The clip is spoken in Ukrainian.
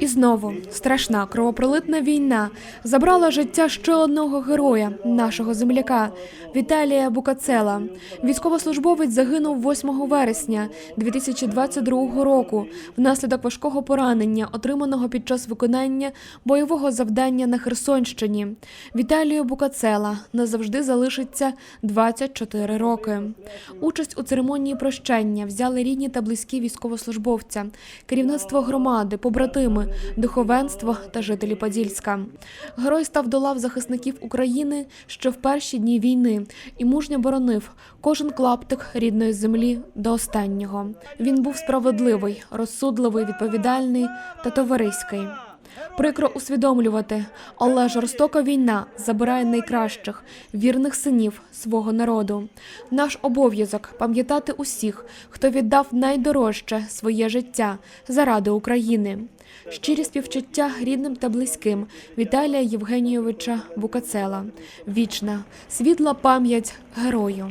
І знову страшна кровопролитна війна забрала життя ще одного героя, нашого земляка Віталія Букацела. Військовослужбовець загинув 8 вересня 2022 року внаслідок важкого поранення, отриманого під час виконання бойового завдання на Херсонщині. Віталію Букацела назавжди залишиться 24 роки. Участь у церемонії прощання взяли рідні та близькі військовослужбовця, керівництво громади, побратими, духовенство та жителі Подільська. Герой став до лав захисників України ще в перші дні війни і мужньо боронив кожен клаптик рідної землі до останнього. Він був справедливий, розсудливий, відповідальний та товариський. Прикро усвідомлювати, але жорстока війна забирає найкращих вірних синів свого народу. Наш обов'язок пам'ятати усіх, хто віддав найдорожче своє життя заради України. Щирі співчуття рідним та близьким Віталія Євгенійовича Букацела. Вічна, світла пам'ять герою.